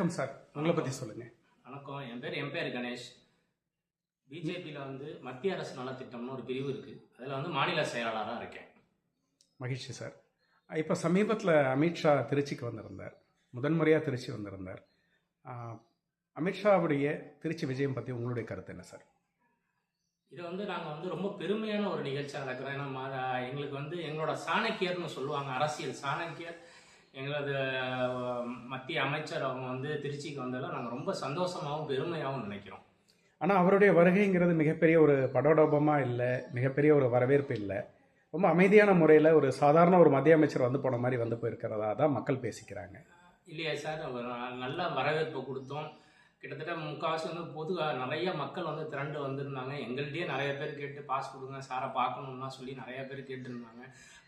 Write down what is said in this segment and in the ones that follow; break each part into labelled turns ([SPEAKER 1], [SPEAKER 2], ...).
[SPEAKER 1] வணக்கம் சார். உங்களை பற்றி சொல்லுங்கள்
[SPEAKER 2] வணக்கம். என் பேர் என் பேர் கணேஷ். பிஜேபியில் வந்து மத்திய அரசு நலத்திட்டம்னு ஒரு பிரிவு இருக்குது அதில் வந்து மாநில செயலாளராக இருக்கேன்.
[SPEAKER 1] மகிழ்ச்சி சார். இப்போ சமீபத்தில் அமித்ஷா திருச்சிக்கு வந்திருந்தார். முதன்முறையாக திருச்சி வந்திருந்தார். அமித்ஷாவுடைய திருச்சி விஜயம் பற்றி உங்களுடைய கருத்து என்ன சார்?
[SPEAKER 2] இதை வந்து நாங்கள் வந்து ரொம்ப பெருமையான ஒரு நிகழ்ச்சியாக நடக்கிறோம். ஏன்னா எங்களுக்கு வந்து எங்களோட சாணக்கியர்னு சொல்லுவாங்க அரசியல் சாணக்கியர். எங்களது மத்திய அமைச்சர் அவங்க வந்து திருச்சிக்கு வந்ததில் நாங்கள் ரொம்ப சந்தோஷமாகவும் பெருமையாகவும் நினைக்கிறோம்.
[SPEAKER 1] ஆனால் அவருடைய வருகைங்கிறது மிகப்பெரிய ஒரு படோடோபமாக இல்லை மிகப்பெரிய ஒரு வரவேற்பு இல்லை. ரொம்ப அமைதியான முறையில் ஒரு சாதாரண ஒரு மத்திய அமைச்சர் வந்து போன மாதிரி வந்து போயிருக்கிறதா தான் மக்கள் பேசிக்கிறாங்க.
[SPEAKER 2] இல்லையா சார்? அவர் நல்ல வரவேற்பு கொடுத்தோம். கிட்டத்தட்ட முக்கால்வாசி வந்து பொது நிறைய மக்கள் வந்து திரண்டு வந்திருந்தாங்க. எங்கள்கிட்டயே நிறைய பேர் கேட்டு பாஸ் கொடுங்க சாரை பார்க்கணும்னா சொல்லி நிறைய பேர் கேட்டிருந்தாங்க.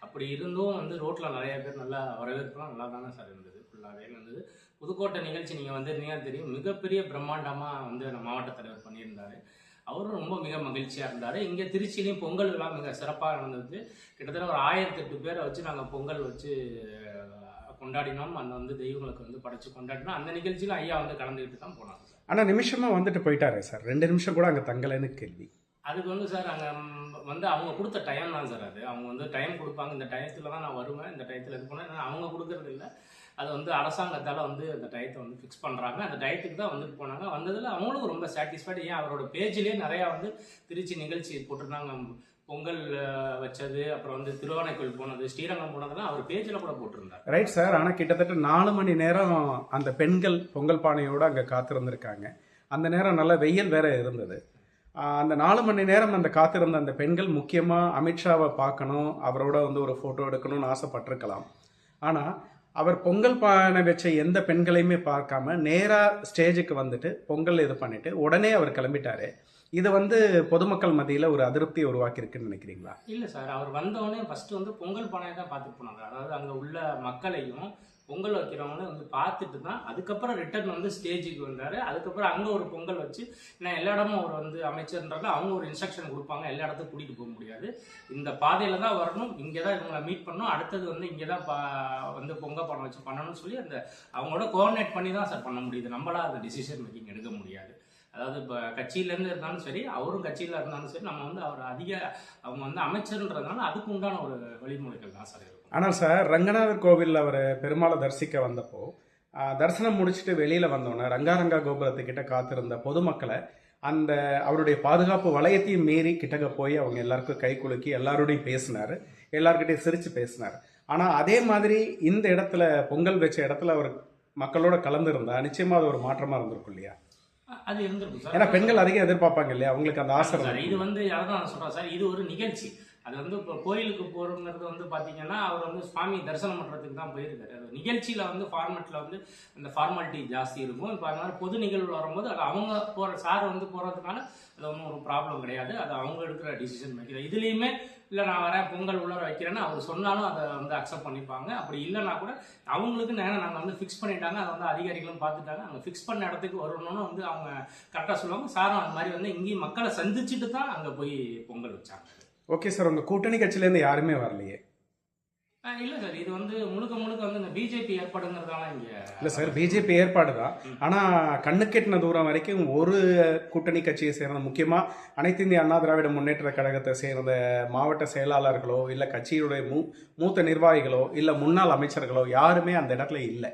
[SPEAKER 2] அப்படி இருந்தும் வந்து ரோட்டில் நிறைய பேர் நல்லா வரவேற்புலாம் நல்லா தானே சார் இருந்தது. ஃபுல்லாகவே இருந்தது. புதுக்கோட்டை நிகழ்ச்சி நீங்கள் வந்திருந்தீங்க தெரியும். மிகப்பெரிய பிரம்மாண்டமாக வந்து நம்ம மாவட்ட தலைவர் பண்ணியிருந்தாரு. அவரும் ரொம்ப மிக மகிழ்ச்சியாக இருந்தார். இங்கே திருச்சியிலையும் பொங்கல் விழா மிக சிறப்பாக நடந்தது. கிட்டத்தட்ட ஒரு ஆயிரத்தெட்டு பேரை வச்சு நாங்கள் பொங்கல் வச்சு கொண்டாடினோம். அந்த வந்து தெய்வங்களுக்கு வந்து படைச்சு கொண்டாடினோம். அந்த நிகழ்ச்சியில் ஐயா வந்து கலந்துக்கிட்டு தான் போனாங்க
[SPEAKER 1] ஆனால் நிமிஷமாக வந்துட்டு போயிட்டாரே சார். ரெண்டு நிமிஷம் கூட அங்கே தங்கலைன்னு கேள்வி.
[SPEAKER 2] அதுக்கு வந்து சார் அங்கே வந்து அவங்க கொடுத்த டைம் தான் சார் அது. அவங்க வந்து டைம் கொடுப்பாங்க. இந்த டயத்தில் தான் நான் வருவேன். இந்த டயத்தில் இது பண்ணேன் அவங்க கொடுக்கறது இல்லை. அது வந்து அரசாங்கத்தால் வந்து அந்த டயத்தை வந்து ஃபிக்ஸ் பண்ணுறாங்க அந்த டயத்துக்கு தான் வந்துட்டு போனாங்க. வந்ததில் அவங்களும் ரொம்ப சாட்டிஸ்ஃபைடு ஏன் அவரோட பேஜ்லேயே நிறையா வந்து திருச்சி நிகழ்ச்சி போட்டிருந்தாங்க. பொங்கல் வச்சது அப்புறம் வந்து திருவானைக்கோயில் போனது ஸ்ரீரங்கம் போனதெல்லாம் அவர் பேஜில் கூட போட்டிருந்தார்.
[SPEAKER 1] ரைட் சார் ஆனால் கிட்டத்தட்ட நாலு மணி நேரம் அந்த பெண்கள் பொங்கல் பானையோடு அங்கே காத்திருந்திருக்காங்க. அந்த நேரம் நல்ல வெயில் வேற இருந்தது. அந்த நாலு மணி நேரம் அந்த காத்திருந்த அந்த பெண்கள் முக்கியமாக அமித்ஷாவை பார்க்கணும் அவரோட வந்து ஒரு ஃபோட்டோ எடுக்கணும்னு ஆசைப்பட்டிருக்கலாம். ஆனால் அவர் பொங்கல் பானை வச்ச எந்த பெண்களையுமே பார்க்காம நேராக ஸ்டேஜுக்கு வந்துட்டு பொங்கல் இது பண்ணிட்டு உடனே அவர் கிளம்பிட்டாரு. இது வந்து பொதுமக்கள் மத்தியில் ஒரு அதிருப்தியை உருவாக்கியிருக்குன்னு நினைக்கிறீங்களா?
[SPEAKER 2] இல்லை சார் அவர் வந்தவொடனே ஃபஸ்ட்டு வந்து பொங்கல் பானையை தான் பார்த்துட்டு போனாங்க. அதாவது அங்கே உள்ள மக்களையும் பொங்கல் வைக்கிறவங்களும் வந்து பார்த்துட்டு தான் அதுக்கப்புறம் ரிட்டர்ன் வந்து ஸ்டேஜுக்கு வந்தார். அதுக்கப்புறம் அங்கே ஒரு பொங்கல் வச்சு நான் எல்லா இடமும் அவர் வந்து அமைச்சர்ன்றது அவங்க ஒரு இன்ஸ்ட்ரக்ஷன் கொடுப்பாங்க. எல்லா இடத்துக்கும் கூட்டிகிட்டு போக முடியாது. இந்த பாதையில் தான் வரணும். இங்கே தான் இவங்களை மீட் பண்ணணும். அடுத்தது வந்து இங்கே தான் பா வந்து பொங்கல் பணம் வச்சு பண்ணணும்னு சொல்லி அந்த அவங்களோட கோஆர்டினேட் பண்ணி தான் சார் பண்ண முடியுது. நம்மளால் அந்த டிசிஷன் மேக்கிங் எடுக்க முடியாது. அதாவது இப்போ கட்சியிலேருந்து இருந்தாலும் சரி அவரும் கட்சியில் இருந்தாலும் சரி நம்ம வந்து அவர் அதிக அவங்க வந்து அமைச்சர்ன்றதுனால அதுக்கு உண்டான ஒரு வழிமுறைகள் தான் சார் இருக்கும்.
[SPEAKER 1] ஆனால் சார் ரங்கநாதர் கோவிலில் அவர் பெருமாளை தரிசிக்க வந்தப்போ தரிசனம் முடிச்சுட்டு வெளியில் வந்தோன்னே ரங்காரங்கா கோபுரத்துக்கிட்ட காத்திருந்த பொதுமக்களை அந்த அவருடைய பாதுகாப்பு வளையத்தையும் மீறி கிட்டக்க போய் அவங்க எல்லாருக்கும் கை குலுக்கி எல்லாரோடையும் பேசினார். எல்லாருக்கிட்டையும் சிரித்து பேசினார். ஆனால் அதே மாதிரி இந்த இடத்துல பொங்கல் வச்ச இடத்துல அவர் மக்களோட கலந்துருந்தா நிச்சயமாக அது ஒரு மாற்றமாக இருந்திருக்கும் இல்லையா?
[SPEAKER 2] அது இருந்திருக்கும் சார்.
[SPEAKER 1] ஏன்னா பெண்கள் அதிகம் எதிர்பார்ப்பாங்க இல்லையா? அவங்களுக்கு அந்த ஆசை
[SPEAKER 2] சார். இது வந்து அதான் நான் சொல்றேன் சார். இது ஒரு நிகழ்ச்சி. அது வந்து இப்போ கோயிலுக்கு போறோங்கிறது வந்து பாத்தீங்கன்னா அவர் வந்து சுவாமி தரிசனம் பண்றதுக்கு தான் போயிருக்காரு. அது நிகழ்ச்சியில வந்து ஃபார்மெட்ல வந்து அந்த ஃபார்மாலிட்டி ஜாஸ்தி இருக்கும். இப்போ அதனால பொது நிகழ்வு வரும்போது அது அவங்க போற சார் வந்து போறதுனால அது ஒன்றும் ஒரு ப்ராப்ளம் கிடையாது. அது அவங்க எடுக்கிற டிசிஷன் மேக்கிங் இதுலேயுமே இல்லை நான் வரேன் பொங்கல் உள்ளார வைக்கிறேன்னு அவர் சொன்னாலும் அதை வந்து அக்செப்ட் பண்ணிப்பாங்க. அப்படி இல்லைன்னா கூட அவங்களுக்கு நேரம் நாங்கள் வந்து ஃபிக்ஸ் பண்ணிட்டாங்க. அதை வந்து அதிகாரிகளும் பார்த்துட்டாங்க. அங்கே ஃபிக்ஸ் பண்ண இடத்துக்கு வரணும்னு வந்து அவங்க கரெக்டாக சொல்லுவாங்க. சாரும் அந்த மாதிரி வந்து இங்கேயும் மக்களை சந்திச்சுட்டு தான் அங்கே போய் பொங்கல் வச்சாங்க.
[SPEAKER 1] ஓகே சார் உங்கள் கூட்டணி கட்சியிலேருந்து யாருமே வரலையே.
[SPEAKER 2] இல்ல சார் இது வந்து முழுக்க முழுக்க வந்து இந்த பிஜேபி ஏற்பாடுங்கிறதால இங்க
[SPEAKER 1] இல்ல சார் பிஜேபி ஏற்பாடு தான் ஆனா கண்ணுக்கெட்டின தூரம் வரைக்கும் ஒரு கூட்டணி கட்சியை சேர்ந்த முக்கியமா அனைத்து இந்திய அண்ணா திராவிட முன்னேற்ற கழகத்தை சேர்ந்த மாவட்ட செயலாளர்களோ இல்ல கட்சியுடைய மூ மூத்த நிர்வாகிகளோ இல்ல முன்னாள் அமைச்சர்களோ யாருமே அந்த இடத்துல இல்ல.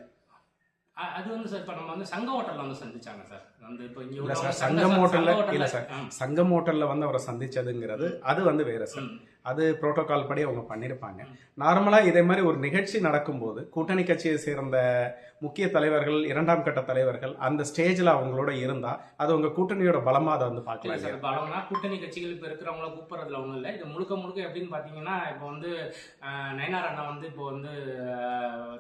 [SPEAKER 2] அது வந்து சார் இப்போ நம்ம வந்து சங்க ஹோட்டல்ல வந்து சந்திச்சாங்க சார். வந்து இப்போ இங்க
[SPEAKER 1] இல்ல சார் சங்கம்
[SPEAKER 2] சங்க
[SPEAKER 1] ஹோட்டல்ல இல்ல சார் சங்கம் ஹோட்டல்ல வந்து அவரை சந்திச்சதுங்கிறது அது வந்து வேற சார். அது புரோட்டோகால் படி அவங்க பண்ணியிருப்பாங்க நார்மலாக இதே மாதிரி ஒரு நிகழ்ச்சி நடக்கும்போது கூட்டணி கட்சியை சேர்ந்த முக்கிய தலைவர்கள் இரண்டாம் கட்ட தலைவர்கள் அந்த ஸ்டேஜில் அவங்களோட இருந்தால் அது உங்கள் கூட்டணியோட பலமாக அதை வந்து பார்க்கலாம்
[SPEAKER 2] சார் பலம்னா கூட்டணி கட்சிகள் இப்போ இருக்கிறவங்கள கூப்பிட்றதுல ஒன்றும் இல்லை. இது முழுக்க முழுக்க எப்படின்னு பார்த்தீங்கன்னா இப்போ வந்து நயனார் அண்ணா வந்து இப்போ வந்து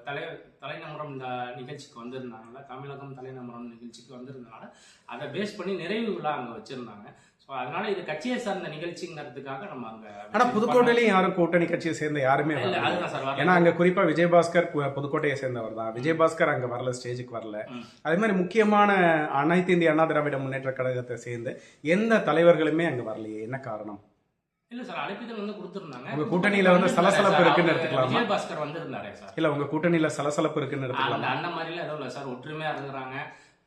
[SPEAKER 2] தலை தலைநகரம் இந்த நிகழ்ச்சிக்கு வந்திருந்தாங்கல்ல தமிழகம் தலைநகரம் நிகழ்ச்சிக்கு வந்திருந்தனால அதை பேஸ் பண்ணி நிறைவு விழா அங்கே வச்சுருந்தாங்க. அதனால இது கட்சியை சார்ந்த நிகழ்ச்சிங்கிறதுக்காக நம்ம அங்கே
[SPEAKER 1] ஆனா புதுக்கோட்டையிலயும் யாரும் கூட்டணி கட்சியை சேர்ந்த யாருமே
[SPEAKER 2] சார்.
[SPEAKER 1] ஏன்னா அங்க குறிப்பா விஜயபாஸ்கர் புதுக்கோட்டையை சேர்ந்தவர் தான். விஜயபாஸ்கர் அங்க வரல ஸ்டேஜுக்கு வரல. அதே மாதிரி முக்கியமான அனைத்து இந்திய அண்ணா திராவிட முன்னேற்ற கழகத்தை சேர்ந்து எந்த தலைவர்களுமே அங்க வரலையே. என்ன காரணம்?
[SPEAKER 2] இல்ல சார் அழைப்பிதழ் வந்து கொடுத்துருந்தாங்க.
[SPEAKER 1] உங்க கூட்டணியில வந்து சலசலப்பு இருக்குன்னு எடுத்துக்கலாமா?
[SPEAKER 2] விஜயபாஸ்கர் வந்திருந்தாரே சார்.
[SPEAKER 1] இல்ல உங்க கூட்டணியில சலசலப்பு இருக்குன்னு எடுத்துக்கலாமா?
[SPEAKER 2] அந்த மாதிரிலாம் எதுவும் இல்லை சார் ஒற்றுமையா இருக்கிறாங்க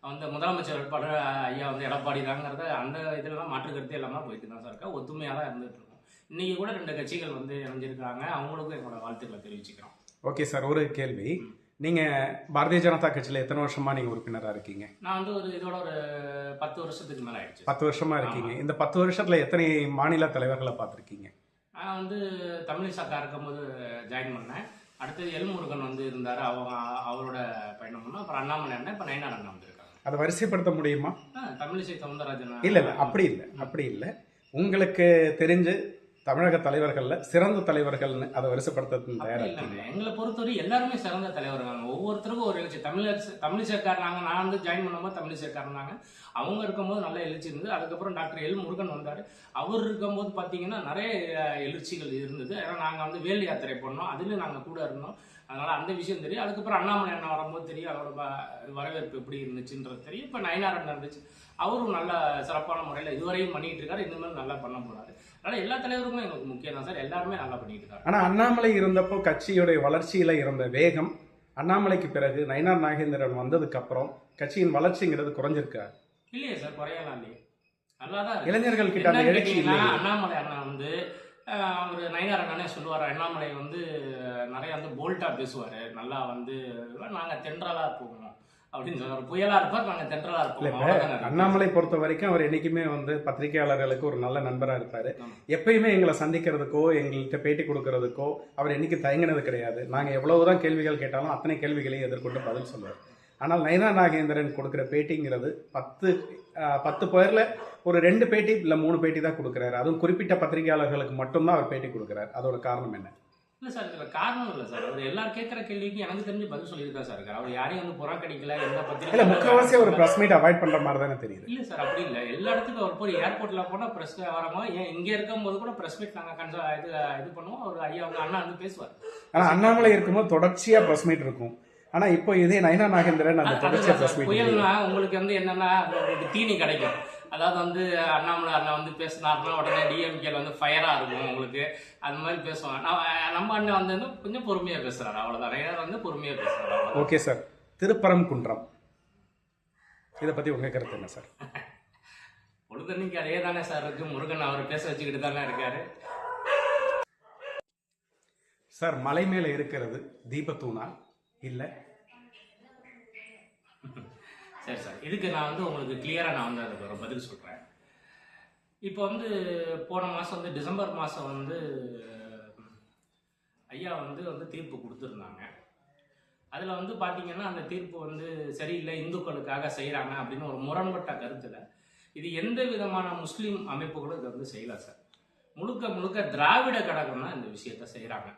[SPEAKER 2] வந்து முதலமைச்சர் வேட்பாளர் ஐயா வந்து எடப்பாடி தாங்கிறத அந்த இதெல்லாம் மாற்று கருத்து எல்லாமே போயிட்டு தான் சார் இருக்கா? ஒத்துமையாக தான் இருந்துட்டு இருக்கோம். இன்னைக்கு கூட ரெண்டு கட்சிகள் வந்து இணைஞ்சிருக்காங்க. அவங்களுக்கும் எங்களோட வாழ்த்துக்களை தெரிவிச்சுக்கிறோம்.
[SPEAKER 1] ஓகே சார் ஒரு கேள்வி. நீங்க பாரதிய ஜனதா கட்சியில எத்தனை வருஷமா நீங்க உறுப்பினரா இருக்கீங்க?
[SPEAKER 2] நான் வந்து ஒரு இதோட ஒரு பத்து வருஷத்துக்கு மேல ஆயிடுச்சு.
[SPEAKER 1] பத்து வருஷமா இருக்கீங்க. இந்த பத்து வருஷத்துல எத்தனை மாநில தலைவர்களை பார்த்திருக்கீங்க?
[SPEAKER 2] நான் வந்து தமிழிசாக்கா இருக்கும்போது ஜாயின் பண்ணேன். அடுத்தது எல்முருகன் வந்து இருந்தார். அவங்க அவரோட பயணம் பண்ணோம். அப்புறம் அண்ணாமலை அண்ணன் இப்போ நயனார் அண்ணன் வந்திருக்காங்க
[SPEAKER 1] அதை வரிசைப்படுத்த முடியுமா?
[SPEAKER 2] தமிழிசை சவுந்தரராஜன்?
[SPEAKER 1] இல்ல இல்ல அப்படி இல்லை அப்படி இல்லை. உங்களுக்கு தெரிஞ்சு தமிழக தலைவர்கள்ல சிறந்த தலைவர்கள்னு அதை வரிசைப்படுத்துறது
[SPEAKER 2] அப்படி
[SPEAKER 1] தயாரா
[SPEAKER 2] இல்லைங்க.
[SPEAKER 1] இருக்கீங்க
[SPEAKER 2] எங்களை பொறுத்தவரை எல்லாருமே சிறந்த தலைவர்கள் ஒவ்வொருத்தருக்கும் ஒரு எழுச்சி. தமிழர் தமிழிசைக்காரனாங்க நான் வந்து ஜாயின் பண்ணும்போது தமிழிசைக்காரனாங்க அவங்க இருக்கும்போது நல்ல எழுச்சி இருந்தது. அதுக்கப்புறம் டாக்டர் எல் முருகன் வந்தார். அவர் இருக்கும்போது பார்த்தீங்கன்னா நிறைய எழுச்சிகள் இருந்தது. ஏன்னா நாங்கள் வந்து வேல் யாத்திரை பண்ணோம் அதுலேயும் நாங்கள் கூட இருந்தோம். அதனால் அந்த விஷயம் தெரியும். அதுக்கப்புறம் அண்ணாமலை அண்ணா வரும்போது தெரியும் அவரோட வரவேற்பு எப்படி இருந்துச்சுன்றது தெரியும். இப்போ நயனார் அண்ணன் இருந்துச்சு. அவரும் நல்ல சிறப்பான முறையில் இதுவரையும் பண்ணிட்டு இருக்காரு. இனிமேல் நல்லா பண்ண போறாரு. அதனால் எல்லா தலைவருக்கும் எங்களுக்கு முக்கியம் தான் சார். எல்லாருமே நல்லா பண்ணிட்டு இருக்காரு
[SPEAKER 1] ஆனா அண்ணாமலை இருந்தப்போ கட்சியுடைய வளர்ச்சியில இருந்த வேகம் அண்ணாமலைக்கு பிறகு நயினார் நாகேந்திரன் வந்ததுக்கு அப்புறம் கட்சியின் வளர்ச்சிங்கிறது குறைஞ்சிருக்கா?
[SPEAKER 2] இல்லையே சார் குறையலாம் இல்லையே. நல்லா தான் இருக்கு.
[SPEAKER 1] இளைஞர்கள் கிட்ட அந்த எழுச்சி
[SPEAKER 2] அண்ணாமலை அண்ணா வந்து அவரு நயினார் அண்ணனே சொல்லுவார் அண்ணாமலை வந்து நிறைய வந்து போல்ட்டா பேசுவாரு. நல்லா வந்து நாங்க தென்றலா போவோம் அப்படின்னு சொல்லுவார். புயலா இருப்பார் நாங்க தென்றலா இருப்போம்.
[SPEAKER 1] அண்ணாமலை பொறுத்த வரைக்கும் அவர் என்னைக்குமே வந்து பத்திரிகையாளர்களுக்கு ஒரு நல்ல நண்பரா இருப்பாரு. எப்பயுமே எங்களை சந்திக்கிறதுக்கோ எங்கள்கிட்ட பேட்டி கொடுக்கறதுக்கோ அவர் என்னைக்கு தயங்கினது கிடையாது. நாங்க எவ்வளவுதான் கேள்விகள் கேட்டாலும் அத்தனை கேள்விகளையும் எதிர்கொண்டு பதில் சொல்லுவார். ஆனால் நயனா நாகேந்திரன் கொடுக்குற பேட்டிங்கிறது பத்து பத்து பேர்ல ஒரு ரெண்டு பேட்டி இல்ல மூணு பேட்டி தான் கொடுக்குறாரு. அதுவும் குறிப்பிட்ட பத்திரிகையாளர்களுக்கு மட்டும்தான் அவர் பேட்டி கொடுக்குறாரு. அதோட காரணம் என்ன?
[SPEAKER 2] இல்ல சார் இதுல காரணம் இல்ல சார். அவர் எல்லாரும் கேட்கிற கேள்விக்கு எனக்கு தெரிஞ்சு பதில் சொல்லியிருக்கா சார் அவர் யாரையும் வந்து புறக்கணிக்கல எந்த
[SPEAKER 1] இல்ல
[SPEAKER 2] பத்திரிகை
[SPEAKER 1] முக்கால்வாசி அவர் பிரஸ் மீட் அவாய்ட் பண்ற மாதிரி தானே தெரியுது.
[SPEAKER 2] இல்ல சார் அப்படி இல்ல. எல்லா இடத்துக்கும் அவர் போய் ஏர்போர்ட்ல போனா பிரஸ் வரமா ஏன் இங்க இருக்கும் போது கூட பிரஸ் மீட் நாங்க கன்ச இது இது பண்ணுவோம். அவர் ஐயா அவங்க அண்ணா வந்து பேசுவார்.
[SPEAKER 1] ஆனா அண்ணாமலை இருக்கும்போது தொடர்ச்சியா பிரஸ் மீட் இருக்கும். ஆனா இப்போ இதே நயனா நாகேந்திரன் அந்த தொடர்ச்சியா பிரஸ்
[SPEAKER 2] புயல்னா உங்களுக்கு வந்து என்னன்னா உங்களுக்கு தீனி கிடைக்கும். அதாவது வந்து அண்ணாமலை அண்ணா வந்து பேசினாருன்னா உடனே டிஎம்கேல வந்து ஃபயரா இருக்கும் உங்களுக்கு. அந்த மாதிரி பேசுவாங்க. நம்ம அண்ணன் வந்து கொஞ்சம் பொறுமையா பேசுறாரு. அவ்வளவுதான். நயனார் வந்து பொறுமையா பேசுறாரு.
[SPEAKER 1] Okay sir Thiruparankundram. இதை பத்தி உங்க கருத்து என்ன சார்
[SPEAKER 2] பொழுதன்னைக்கு அதே தானே சார் இருக்கு. முருகன் அவர் பேச வச்சுக்கிட்டு தானே இருக்காரு.
[SPEAKER 1] சார் மலை மேல இருக்கிறது தீபத்தூணா? இல்லை.
[SPEAKER 2] சரி சார். இதுக்கு நான் வந்து உங்களுக்கு கிளியராக நான் வந்து அதுக்கு ஒரு பதில் சொல்கிறேன் இப்போ வந்து போன மாதம் வந்து டிசம்பர் மாதம் வந்து ஐயா வந்து வந்து தீர்ப்பு கொடுத்துருந்தாங்க. அதில் வந்து பார்த்தீங்கன்னா அந்த தீர்ப்பு வந்து சரியில்லை இந்துக்களுக்காக செய்கிறாங்க அப்படின்னு ஒரு முரண்பட்ட கருத்தில் இது எந்த விதமான முஸ்லீம் அமைப்புகளும் இதை வந்து செய்யலை சார். முழுக்க முழுக்க திராவிட கழகம் தான் இந்த விஷயத்த செய்கிறாங்க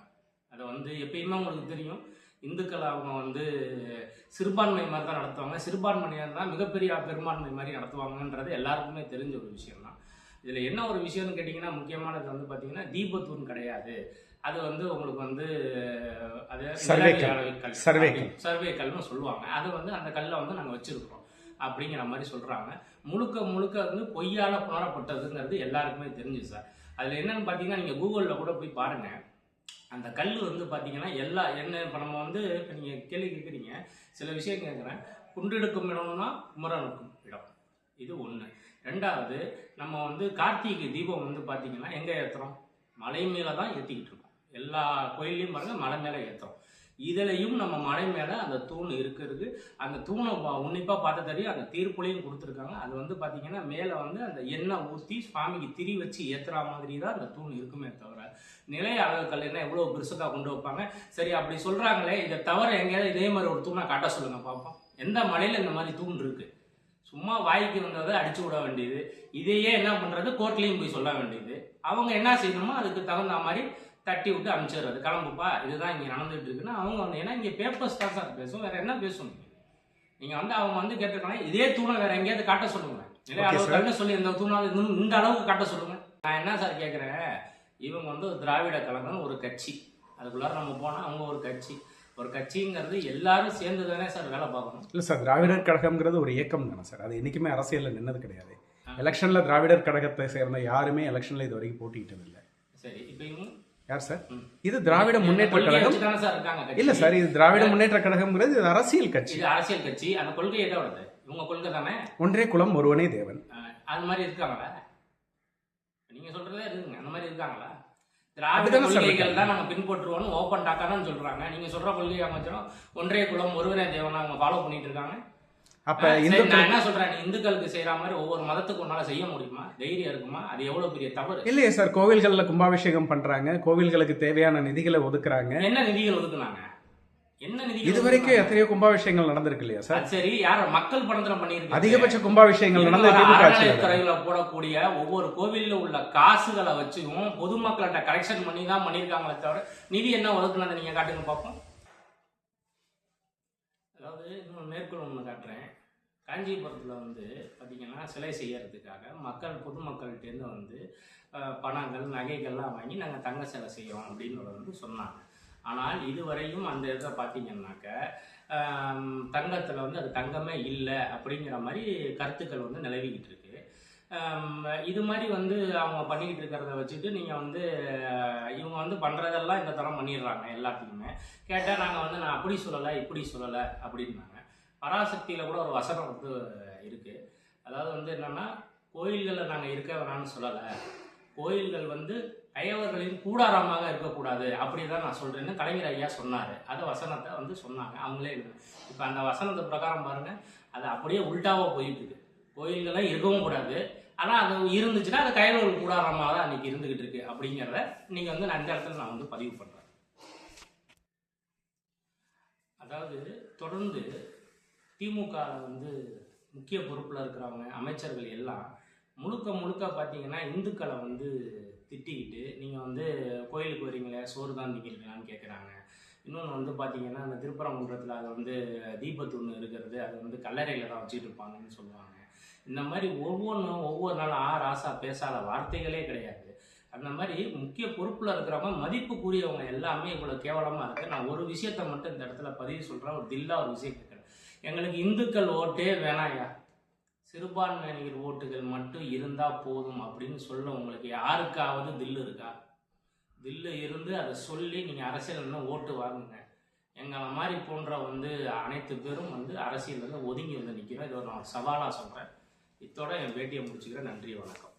[SPEAKER 2] அதை வந்து எப்பயுமே உங்களுக்கு தெரியும். இந்துக்கள் அவங்க வந்து சிறுபான்மை மாதிரி தான் நடத்துவாங்க. சிறுபான்மையினர் தான் மிகப்பெரிய பெரும்பான்மை மாதிரி நடத்துவாங்கன்றது எல்லாருக்குமே தெரிஞ்ச ஒரு விஷயம் தான் இதில் என்ன ஒரு விஷயம்னு கேட்டிங்கன்னா முக்கியமானது வந்து பார்த்தீங்கன்னா தீபத்தூண் கிடையாது. அது வந்து உங்களுக்கு வந்து அது
[SPEAKER 1] சர்வே. சர்வே
[SPEAKER 2] கல்னு சொல்லுவாங்க. அது வந்து அந்த கல்லை வந்து நாங்கள் வச்சிருக்கிறோம் அப்படிங்கிற மாதிரி சொல்கிறாங்க முழுக்க முழுக்க வந்து பொய்யால புணரப்பட்டதுங்கிறது எல்லாருக்குமே தெரிஞ்சு சார். அதில் என்னன்னு பார்த்தீங்கன்னா நீங்கள் கூகுளில் கூட போய் பாருங்கள் அந்த கல் வந்து பார்த்தீங்கன்னா எல்லா என்ன இப்போ நம்ம வந்து இப்போ நீங்கள் கேள்வி கேட்குறீங்க சில விஷயம் கேட்குறேன் குண்டெடுக்கும் இடம்னா குமரனுக்கும் இடம். இது ஒன்று ரெண்டாவது நம்ம வந்து கார்த்திகை தீபம் வந்து பார்த்தீங்கன்னா எங்கே ஏற்றுறோம் மலை மேலே தான் ஏற்றிக்கிட்டு இருக்கோம். எல்லா கோயில்லையும் பாருங்கள் மலை மேலே ஏற்றுறோம் இதுலையும் நம்ம மலை மேலே அந்த தூண் இருக்கிறது. அந்த தூணை உன்னிப்பாக பார்த்த தெரியும் அந்த தீர்ப்புலையும் கொடுத்துருக்காங்க. அது வந்து பார்த்தீங்கன்னா மேலே வந்து அந்த எண்ணெய் ஊற்றி சுவாமிக்கு திரி வச்சு ஏற்றுற மாதிரி தான் அந்த தூண் இருக்குமே தவிர நிலைய அழகு கல்லுன்னா எவ்வளோ பெருசுக்காக கொண்டு வைப்பாங்க? சரி அப்படி சொல்கிறாங்களே இதை தவிர எங்கேயாவது இதே மாதிரி ஒரு தூணை காட்ட சொல்லுங்க பார்ப்போம். எந்த மலையில் இந்த மாதிரி தூண் இருக்கு? சும்மா வாய்க்கு வந்ததை அடிச்சு விட வேண்டியது. இதையே என்ன பண்ணுறது கோர்ட்லேயும் போய் சொல்ல வேண்டியது. அவங்க என்ன செய்யணுமோ அதுக்கு தகுந்த மாதிரி தட்டி விட்டு அனுப்பிச்சிடுறது கிளம்புப்பா இதுதான் இங்கே நடந்துட்டு இருக்குன்னா அவங்க வந்து ஏன்னா இங்கே பேப்பர்ஸ் தான் சார் பேசும் வேற என்ன பேசும் நீங்கள் வந்து அவங்க வந்து கேட்டிருக்காங்க இதே தூணை வேற எங்கேயாவது காட்ட சொல்லுங்க. அளவு. கல்லுன்னு சொல்லி இந்த தூணாவது இன்னும் இந்த அளவுக்கு காட்ட சொல்லுங்க. நான் என்ன சார் கேட்குறேன் இவங்க வந்து ஒரு திராவிட கழகம் ஒரு கட்சி. அதுக்குள்ளார நம்ம போனால் அவங்க ஒரு கட்சி. ஒரு கட்சிங்கிறது எல்லாரும் சேர்ந்து தானே சார் வேலை பார்க்கணும்.
[SPEAKER 1] இல்ல சார் திராவிடர் கழகம்ங்கிறது ஒரு இயக்கம் தானே சார். அது என்னைக்குமே அரசியல்ல நின்னது கிடையாது. எலெக்ஷன்ல திராவிடர் கழகத்தை சேர்ந்த யாருமே எலெக்ஷன்ல இது வரைக்கும் போட்டியிட்டது இல்லை யார் சார். இது திராவிட முன்னேற்ற கழகம்? இல்ல சார் இது திராவிட முன்னேற்ற கழகம்ங்கிறது இது அரசியல் கட்சி.
[SPEAKER 2] இது அரசியல் கட்சி. அந்த கொள்கை எதை வருது இவங்க கொள்கை தானே?
[SPEAKER 1] ஒன்றே குலம் ஒருவனே தேவன்.
[SPEAKER 2] அது மாதிரி இருக்காங்களா? நீங்க சொல்றதே இருக்குங்க அந்த மாதிரி இருக்காங்களா? திராவிட கொள்கைகள். தான் நாங்க பின்பற்றுவோம்னு ஓப்பன் டாக்காதான் சொல்றாங்க. நீங்க சொல்ற கொள்கை அமைச்சரும் ஒன்றே குலம் ஒருவனே தேவன் அவங்க ஃபாலோ பண்ணிட்டு இருக்காங்க.
[SPEAKER 1] அப்ப
[SPEAKER 2] என்ன சொல்றேன்? இந்துக்களுக்கு செய்யற மாதிரி ஒவ்வொரு மதத்துக்கு உன்னால செய்ய முடியுமா? தைரியம் இருக்குமா? அது எவ்வளவு பெரிய தவறு?
[SPEAKER 1] இல்லையே சார் கோவில்கள்ல கும்பாபிஷேகம் பண்றாங்க கோவில்களுக்கு தேவையான நிதிகளை ஒதுக்குறாங்க.
[SPEAKER 2] என்ன நிதிகள் ஒதுக்குனாங்க? என்ன நிதிகள்
[SPEAKER 1] இது வரைக்கும்? எத்தனையோ கும்பாபிஷேகங்கள் நடந்திருக்கு இல்லையா சார்?
[SPEAKER 2] சரி யார மக்கள் பணத்துல பண்ணிருக்காங்க
[SPEAKER 1] அதிகபட்ச கும்பாபிஷேகங்கள் நடந்த திமுக
[SPEAKER 2] போடக்கூடிய ஒவ்வொரு கோவில்ல உள்ள காசுகளை வச்சும் பொதுமக்கள்கிட்ட கலெக்ஷன் பண்ணி தான் பண்ணிருக்காங்களே தவிர நிதி என்ன ஒதுக்குனதை நீங்க காட்டுங்க பார்ப்போம் அதாவது இன்னும் மேற்கொள் ஒன்று காட்டுறேன். காஞ்சிபுரத்தில் வந்து பார்த்திங்கன்னா சிலை செய்யறதுக்காக மக்கள் பொதுமக்கள்கிட்டேருந்து வந்து பணங்கள் நகைகள்லாம் வாங்கி நாங்கள் தங்க சிலை செய்வோம் அப்படின்னு வந்து சொன்னாங்க. ஆனால் இதுவரையும் அந்த இதை பார்த்தீங்கன்னாக்க தங்கத்தில் வந்து அது தங்கமே இல்லை அப்படிங்கிற மாதிரி கருத்துக்கள் வந்து நிலவிக்கிட்டு இருக்கு. இது மாதிரி வந்து அவங்க பண்ணிக்கிட்டு இருக்கிறத வச்சுட்டு நீங்கள் வந்து இவங்க வந்து பண்ணுறதெல்லாம் இந்த தரம் பண்ணிடுறாங்க எல்லாத்தையுமே கேட்டால் நாங்கள் வந்து நான் அப்படி சொல்லலை இப்படி சொல்லலை அப்படின்னாங்க. பராசக்தியில் கூட ஒரு வசனம் வந்து இருக்குது அதாவது வந்து என்னென்னா கோயில்களில் நாங்கள் இருக்க வேணாம்னு சொல்லலை. கோயில்கள் வந்து அயவர்களின் கூடாரமாக இருக்கக்கூடாது. அப்படி தான் நான் சொல்கிறேன்னு கலைஞர் ஐயா சொன்னார். அந்த வசனத்தை வந்து சொன்னாங்க. அவங்களே இப்போ அந்த வசனத்தை பிரகாரம் பாருங்கள் அது அப்படியே உல்டாவாக போயிட்டு இருக்கு. கோயில்கள்லாம் இருக்கவும் கூடாது. ஆனால் அது இருந்துச்சுன்னா அது கையவர்கள் கூடாரமாக தான் அன்றைக்கி இருந்துக்கிட்டு இருக்கு அப்படிங்கிறத நீங்கள் வந்து நான் இடத்துல நான் வந்து பதிவு பண்ணுறேன் அதாவது தொடர்ந்து திமுக வந்து முக்கிய பொறுப்பில் இருக்கிறவங்க அமைச்சர்கள் எல்லாம் முழுக்க முழுக்க பார்த்தீங்கன்னா இந்துக்களை வந்து திட்டிக்கிட்டு நீங்கள் வந்து கோயிலுக்கு வரீங்களே சோறு தான் திங்கிறீங்களான்னு கேட்குறாங்க இன்னொன்று வந்து பார்த்தீங்கன்னா அந்த திருப்பரங்குன்றத்தில் அது வந்து தீபத்தூண் இருக்கிறது அது வந்து கல்லறையில் தான் வச்சுட்டு இருப்பாங்கன்னு சொல்லுவாங்க. இந்த மாதிரி ஒவ்வொன்றும் ஒவ்வொரு நாளும் ஆ ராசா பேசாத வார்த்தைகளே கிடையாது. அந்த மாதிரி முக்கிய பொறுப்பில் இருக்கிறவங்க மதிப்புக்குரியவங்க எல்லாமே இவ்வளோ கேவலமாக இருக்குது நான் ஒரு விஷயத்தை மட்டும் இந்த இடத்துல பதிவு சொல்கிறேன் ஒரு தில்லா ஒரு விஷயம் கேட்குறேன். எங்களுக்கு இந்துக்கள் ஓட்டே வேணாயா சிறுபான்மையினர் ஓட்டுகள் மட்டும் இருந்தால் போதும் அப்படின்னு சொல்ல உங்களுக்கு யாருக்காவது தில்லு இருக்கா? தில்லு இருந்து அதை சொல்லி நீங்கள் அரசியல் இன்னும் ஓட்டு வாங்குங்க. எங்களை மாதிரி போன்ற வந்து அனைத்து பேரும் வந்து அரசியல் வந்து ஒதுங்கி வந்து நிற்கிறோம் இது ஒரு நான் சவாலாக சொல்கிறேன் இத்தோட என் பேட்டியை முடிச்சுக்கிறேன் நன்றி வணக்கம்.